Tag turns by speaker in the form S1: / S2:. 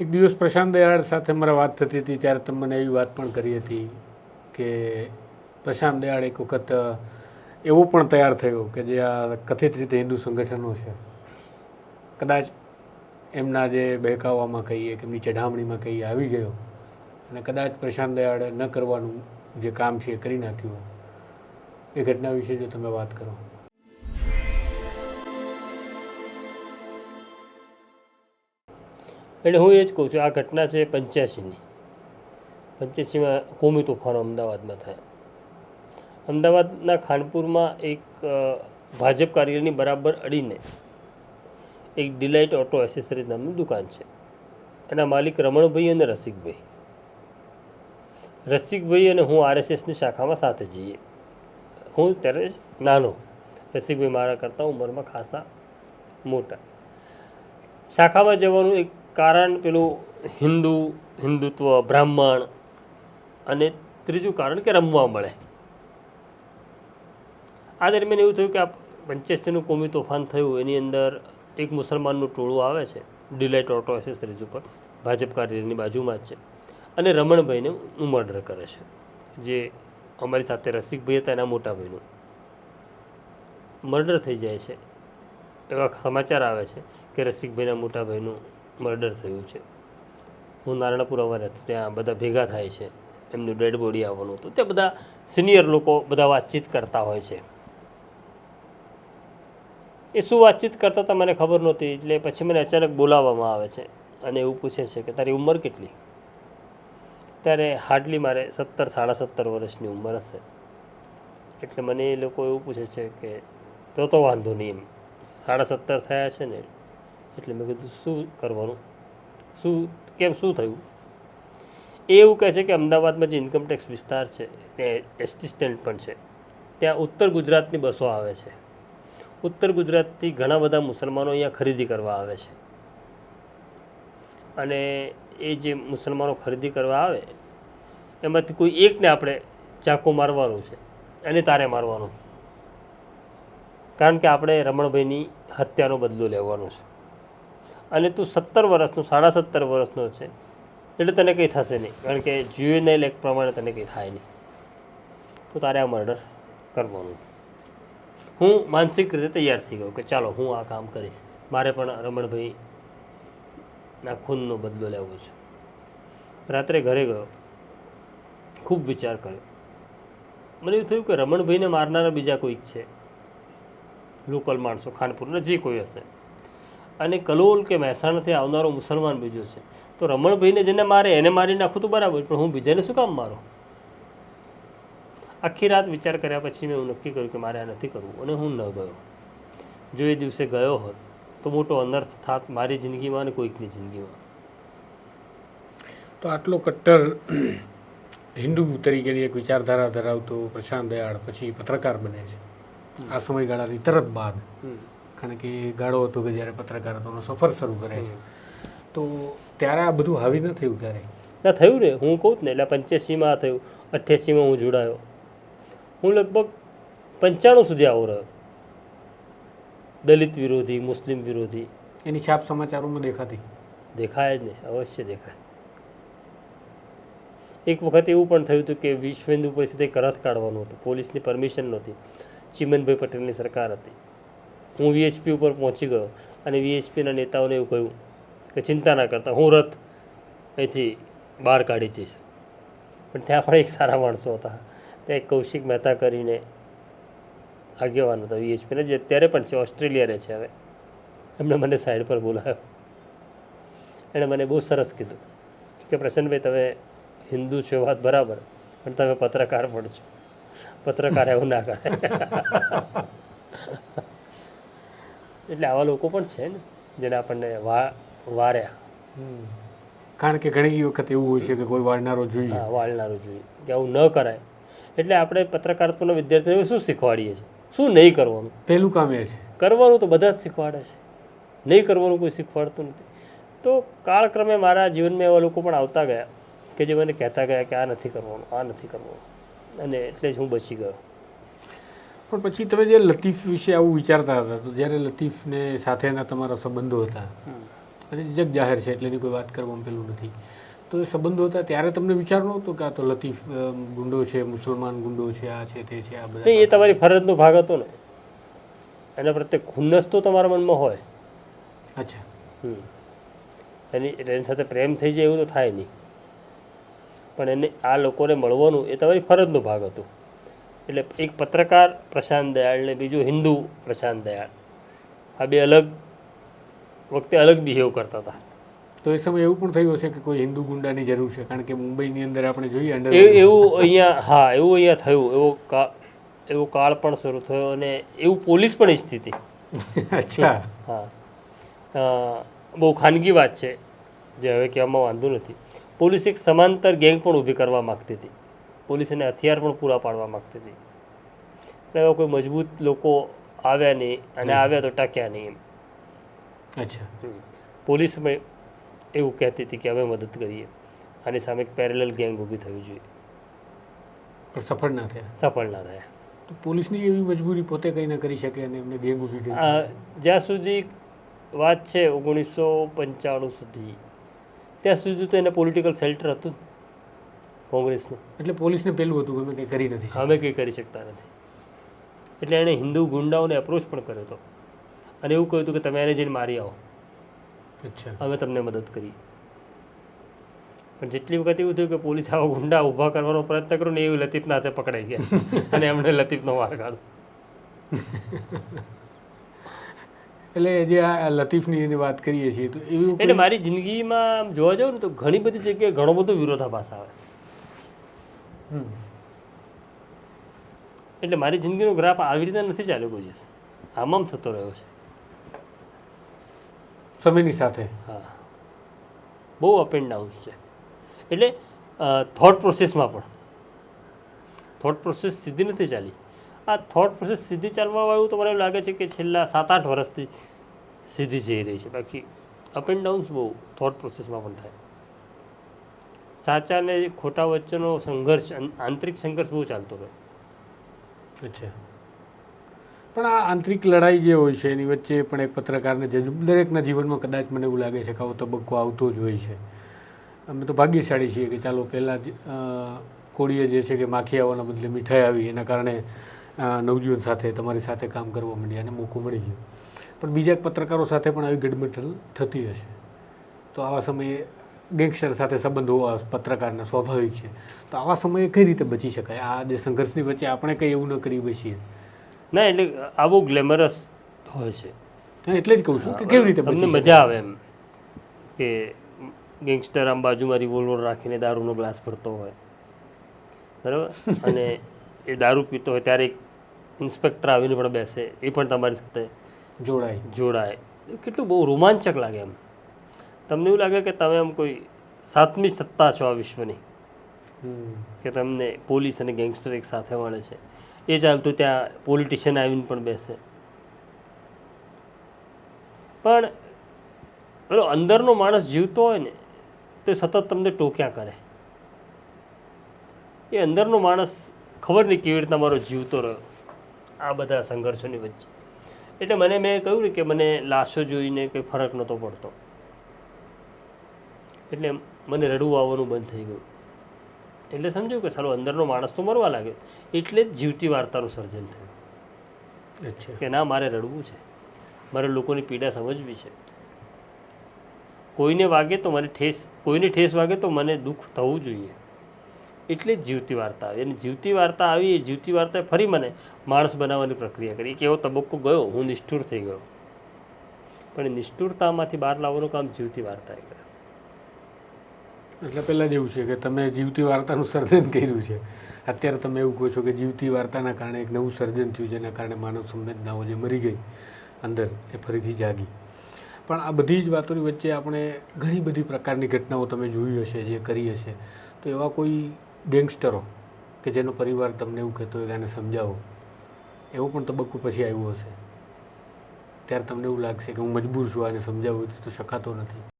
S1: એક દિવસ પ્રશાંત દયાળ સાથે મારા વાત થતી હતી, ત્યારે તમે મને એવી વાત પણ કરી હતી કે પ્રશાંત દયાળ એક વખત એવો પણ તૈયાર થયો કે જે આ કથિત રીતે હિન્દુ સંગઠનો છે. કદાચ એમના જે બહેકાવામાં કહીએ કે એમની ચઢામણીમાં કહીએ આવી ગયો. અને કદાચ પ્રશાંત દયાળે ન કરવાનું જે કામ છે એ કરી નાખ્યું. એ ઘટના વિશે જો તમે વાત કરો.
S2: એટલે હું એ જ કહું છું, આ ઘટના છે પંચ્યાસીની. પંચ્યાસીમાં કોમી તોફાનો અમદાવાદમાં થયા. અમદાવાદના ખાનપુરમાં એક ભાજપ કાર્યાલયની બરાબર અડીને એક ડિલાઇટ ઓટો એસેસરીઝ નામની દુકાન છે. એના માલિક રમણભાઈ અને રસિકભાઈ. રસિકભાઈ અને હું આરએસએસની શાખામાં સાથે જઈએ. હું ત્યારે જ નાનો રસિકભાઈ મારા કરતાં ઉંમરમાં ખાસા મોટા. શાખામાં જવાનું એક કારણ પેલું હિન્દુ, હિન્દુત્વ, બ્રાહ્મણ અને ત્રીજું કારણ કે રમવા મળે. આ દરમિયાન એવું થયું કે આ પંચ્યાસીનું કોમી તોફાન થયું. એની અંદર એક મુસલમાનનું ટોળું આવે છે, ડિલાઇટ ઓટો એસેસરીઝ ઉપર ભાજપ કાર્યાલયની બાજુમાં જ છે. અને રમણભાઈને હું મર્ડર કરે છે, જે અમારી સાથે રસિકભાઈ હતા, એના મોટા ભાઈનું. મર્ડર થઈ જાય છે. એવા સમાચાર આવે છે કે રસિકભાઈના મોટા ભાઈનું મર્ડર થયું છે. હું નારાયણપુર અવાર ત્યાં બધા ભેગા થાય છે. એમનું ડેડ બોડી આવવાનું. હતું ત્યાં બધા સિનિયર લોકો બધા વાતચીત કરતા હોય છે. એ શું વાતચીત કરતા હતા મને ખબર નહોતી. એટલે પછી મને અચાનક બોલાવવામાં આવે છે અને એવું પૂછે છે કે તારી ઉંમર કેટલી? ત્યારે હાર્ડલી મારે સત્તર, સાડા સત્તર વર્ષની ઉંમર હશે. એટલે મને એ લોકો એવું પૂછે છે કે તો તો વાંધો નહીં એમ. સાડા સત્તર થયા છે ને એટલે મેં કીધું, શું કરવાનું? શું, કેમ શું થયું? એ એવું કહે છે કે અમદાવાદમાં જે ઇન્કમટેક્સ વિસ્તાર છે ત્યાં એસિસ્ટન્ટ પણ છે, ત્યાં ઉત્તર ગુજરાતની બસો આવે છે. ઉત્તર ગુજરાતથી ઘણા બધા મુસલમાનો અહીંયા ખરીદી કરવા આવે છે. અને એ જે મુસલમાનો ખરીદી કરવા આવે, એમાંથી કોઈ એકને આપણે ચાકો મારવાનું છે અને તારે મારવાનું. કારણ કે આપણે રમણભાઈની હત્યાનો બદલો લેવાનો છે. અને તું સત્તર વર્ષનો, સાડા સત્તર વર્ષનો છે. એટલે તને કંઈ થશે નહીં. કારણ કે જ્યુએનએલ એક પ્રમાણે તને કંઈ થાય નહીં. તો તારે આ મર્ડર કરવાનું. હું માનસિક રીતે તૈયાર થઈ ગયો કે ચાલો, હું આ કામ કરીશ. મારે પણ રમણભાઈ ના ખૂનનો બદલો લેવો છે. રાત્રે ઘરે ગયો. ખૂબ વિચાર કર્યો. મને એવું થયું કે રમણભાઈને મારનારા બીજા કોઈક છે. લોકલ માણસો, ખાનપુર જે કોઈ હશે. અને કલોલ કે મહેસાણાથી આવનારો મુસલમાન બીજો છે. તો રમણભાઈને જેને મારે એને મારી નાખું તો બરાબર પણ હું બીજાને શું કામ મારો? આખી રાત વિચાર કર્યા પછી મેં એવું નક્કી કર્યું કે મારે આ નથી કરવું અને હું ન ગયો. જો એ દિવસે ગયો હોત તો મોટો અનર્થ થાત મારી જિંદગીમાં અને કોઈકની જિંદગીમાં.
S1: તો આટલો કટ્ટર હિન્દુ તરીકેની એક વિચારધારા ધરાવતો પ્રશાંત દયાળ પછી પત્રકાર બને છે. આ સમયગાળાની તરત બાદ કારણ કે ગાળો હતો કે જ્યારે પત્રકારત્વનો સફર શરૂ કરે છે. તો ત્યારે આ બધું હાવી ન થયું ક્યારે
S2: ના થયું ને. હું કહું જ ને એટલે પંચ્યાસીમાં થયું અઠ્યાસીમાં હું જોડાયો. હું લગભગ પંચાણું સુધી આવો રહ્યો. દલિત વિરોધી મુસ્લિમ વિરોધી.
S1: એની છાપ સમાચારોમાં દેખાતી?
S2: દેખાય જ ને અવશ્ય દેખાય. એક વખત એવું પણ થયું હતું કે વિશ્વ હિન્દુ પરિષદે કરત કાઢવાનું હતું. પોલીસની પરમિશન નહોતી. ચિમનભાઈ પટેલની સરકાર હતી. હું વીએચપી ઉપર પહોંચી ગયો અને વીએચપીના નેતાઓને એવું કહ્યું કે ચિંતા ના કરતા, હું રથ અહીંથી બહાર કાઢી જઈશ. પણ ત્યાં પણ એક સારા માણસો હતા. એક કૌશિક મહેતા કરીને આગેવાન હતા વીએચપીને જે અત્યારે પણ છે, ઓસ્ટ્રેલિયા રહે છે હવે. એમણે મને સાઈડ પર બોલાવ્યો. એણે મને બહુ સરસ કીધું કે, પ્રસન્નભાઈ, તમે હિન્દુ છો વાત બરાબર, પણ તમે પત્રકાર પણ છો. પત્રકાર એવું ના કરે એટલે આવા લોકો પણ છે ને જેને આપણને વા વાર્યા.
S1: કારણ કે ઘણી વખત એવું હોય છે કે કોઈ વાળનારો જોઈએ.
S2: હા વાળનારો જોઈએ. કે આવું ન કરાય. એટલે આપણે પત્રકારત્વના વિદ્યાર્થીઓને શું શીખવાડીએ છીએ? શું નહીં કરવાનું?
S1: પહેલું કામ એ છે.
S2: કરવાનું તો બધા જ શીખવાડે છે. નહીં કરવાનું કોઈ શીખવાડતું નથી. તો કાળક્રમે મારા જીવનમાં એવા લોકો પણ આવતા ગયા કે જે મને કહેતા ગયા કે આ નથી કરવાનું આ નથી કરવાનું. અને એટલે જ હું બચી ગયો.
S1: પણ પછી તમે જે લતીફ વિશે આવું વિચારતા હતા તો જ્યારે લતીફને સાથેના તમારા સંબંધો હતા અને જગ જાહેર છે એટલે એની કોઈ વાત કરવામાં પેલું નથી. તો એ સંબંધો હતા ત્યારે તમને વિચાર નહોતો કે આ તો લતીફ ગુંડો છે મુસલમાન ગુંડો છે આ છે તે છે આ બધા
S2: એ તમારી ફરજનો ભાગ હતો ને. એના પ્રત્યે ખુન્નસ તો તમારા મનમાં હોય.
S1: અચ્છા.
S2: એની એની સાથે પ્રેમ થઈ જાય એવું તો થાય નહીં. પણ એને આ લોકોને મળવાનું એ તમારી ફરજનો ભાગ હતો. એટલે એક પત્રકાર પ્રશાંત દયાળ ને બીજું હિન્દુ પ્રશાંત દયાળ. આ બે અલગ વખતે અલગ બિહેવ કરતા હતા.
S1: તો એ સમયે એવું પણ થયું હશે કે કોઈ હિન્દુ ગુંડાની જરૂર છે? કારણ કે મુંબઈની અંદર આપણે જોઈએ અંડર
S2: એવું અહીંયા હા એવું અહીંયા થયું. એવો એવો કાળ પણ શરૂ થયો અને એવું પોલીસ પણ ઈચ્છતી હતી.
S1: અચ્છા.
S2: હા. બહુ ખાનગી વાત છે જે હવે કહેવામાં વાંધો નથી. પોલીસ એક સમાંતર ગેંગ પણ ઊભી કરવા માગતી હતી. પોલીસ એને હથિયાર પણ પૂરા પાડવા માગતી હતી. એટલે એવા કોઈ મજબૂત લોકો આવ્યા નહીં અને આવ્યા તો ટક્યા નહીં એમ.
S1: અચ્છા.
S2: પોલીસ એવું કહેતી હતી કે અમે મદદ કરીએ. આની સામે એક પેરેલલ ગેંગ ઊભી થવી જોઈએ.
S1: પણ સફળ ના થયા?
S2: સફળ ના થયા.
S1: તો પોલીસની એવી મજબૂરી પોતે કંઈ ન કરી શકે અને એમને ગેંગ ઊભી કરી
S2: જ્યાં સુધી વાત છે ઓગણીસો પંચાણું સુધી ત્યાં સુધી તો એને પોલિટિકલ શેલ્ટર હતું કોંગ્રેસનું.
S1: એટલે પોલીસને પેલું હતું અમે કંઈ કરી નથી.
S2: અમે કંઈ કરી શકતા નથી. એટલે એણે હિન્દુ ગુંડાઓને એપ્રોચ પણ કર્યો હતો. અને એવું કહ્યું હતું કે તમે એને જઈને મારી આવો.
S1: અચ્છા.
S2: અમે તમને મદદ કરી પણ જેટલી વખત એવું થયું કે પોલીસ આવા ગુંડા ઊભા કરવાનો પ્રયત્ન કર્યો ને એવું લતીફના હાથે પકડાઈ ગયા. અને એમણે લતીફનો માર કાઢો
S1: એટલે જે આ લતીફની એની વાત કરીએ છીએ તો એવું
S2: એટલે મારી જિંદગીમાં જોવા જાવ ને તો ઘણી બધી જગ્યાએ ઘણો બધો વિરોધાભાસ આવે. એટલે મારી જિંદગીનો ગ્રાફ આવી રીતે નથી ચાલ્યો કોઈ દિવસ. આમ આમ થતો રહ્યો છે.
S1: સમયની સાથે.
S2: હા. બહુ અપ એન્ડ ડાઉન્સ છે. એટલે થોટ પ્રોસેસમાં પણ. થોટ પ્રોસેસ સીધી નથી ચાલી. આ થોટ પ્રોસેસ સીધી ચાલવાવાળું તો મને એવું લાગે છે કે છેલ્લા સાત આઠ વર્ષથી સીધી જઈ રહી છે. બાકી અપ એન્ડ ડાઉન્સ બહુ થોટ પ્રોસેસમાં પણ થાય. સાચા અને ખોટા વચ્ચેનો સંઘર્ષ આંતરિક સંઘર્ષ બહુ ચાલતો રહ્યો.
S1: અચ્છા. પણ આ આંતરિક લડાઈ જે હોય છે, એની વચ્ચે પણ એક પત્રકારને જે દરેકના જીવનમાં કદાચ મને એવું લાગે છે કે આવો તબક્કો આવતો જ હોય છે. અમે તો ભાગ્યશાળી છીએ કે ચાલો પહેલાં જ કોળીએ જે છે કે માખી આવવાના બદલે મીઠાઈ આવી, એના કારણે નવજીવન સાથે, તમારી સાથે કામ કરવા માંડ્યા અને મોકો મળી ગયો. પણ બીજા પત્રકારો સાથે પણ આવી ગડમથલ થતી હશે. તો આવા સમયે ગેંગસ્ટર સાથે સંબંધ હોવા પત્રકારના સ્વાભાવિક છે. તો આવા સમયે કઈ રીતે બચી શકાય? આ જે સંઘર્ષની વચ્ચે આપણે કંઈ એવું ન કરી બચીએ
S2: ના એટલે આવું ગ્લેમરસ હોય છે.
S1: એટલે જ કહું છું કે કેવી રીતે
S2: તમને મજા આવે એમ કે ગેંગસ્ટર આમ બાજુમાં રિવોલ્વર રાખીને દારૂનો ગ્લાસ ભરતો હોય. બરાબર? અને એ દારૂ પીતો હોય ત્યારે એક ઇન્સ્પેક્ટર આવીને પણ બેસે. એ પણ તમારી સાથે
S1: જોડાય.
S2: જોડાય. કેટલું બહુ રોમાંચક લાગે એમ. તમને એવું લાગે કે તમે આમ કોઈ સાતમી સત્તા છો આ વિશ્વની? કે તમને પોલીસ અને ગેંગસ્ટર એક સાથે મળે છે. એ ચાલતું ત્યાં પોલિટિશિયન આવીને પણ બેસે. પણ પેલો અંદરનો માણસ જીવતો હોય ને તો સતત તમને ટોક્યા કરે. એ અંદરનો માણસ ખબર નહીં કેવી રીતના મારો જીવતો રહ્યો. આ બધા સંઘર્ષોની વચ્ચે. એટલે મને મેં કહ્યું ને કે મને લાશો જોઈને કંઈ ફરક નહોતો પડતો. એટલે મને રડવું આવવાનું બંધ થઈ ગયું. એટલે સમજ્યું કે સારું અંદરનો માણસ તો મરવા લાગ્યો એટલે જ જીવતી વાર્તાનું સર્જન થયું.
S1: અચ્છા.
S2: કે ના મારે રડવું છે. મારે લોકોની પીડા સમજવી છે. કોઈને વાગે તો મને ઠેસ કોઈને ઠેસ વાગે તો મને દુઃખ થવું જોઈએ. એટલે જ જીવતી વાર્તા આવી. અને જીવતી વાર્તા આવી એ જીવતી વાર્તાએ ફરી મને માણસ બનાવવાની પ્રક્રિયા કરી. એક એવો તબક્કો ગયો હું નિષ્ઠુર થઈ ગયો. પણ નિષ્ઠુરતામાંથી બહાર લાવવાનું કામ જીવતી વાર્તાએ કર્યું
S1: એટલે પહેલાં જ એવું છે કે તમે જીવતી વાર્તાનું સર્જન કર્યું છે. અત્યારે તમે એવું કહો છો કે જીવતી વાર્તાના કારણે એક નવું સર્જન થયું જેના કારણે માનવ સંવેદનાઓ જે મરી ગઈ અંદર એ ફરીથી જાગી. પણ આ બધી જ વાતોની વચ્ચે આપણે ઘણી બધી પ્રકારની ઘટનાઓ તમે જોઈ હશે, જે કરી હશે. તો એવા કોઈ ગેંગસ્ટરો કે જેનો પરિવાર તમને એવું કહેતો હોય કે આને સમજાવો, એવો પણ તબક્કો પછી આવ્યો હશે. ત્યારે તમને એવું લાગશે કે હું મજબૂર છું, આને સમજાવવું તો શકાતો નથી.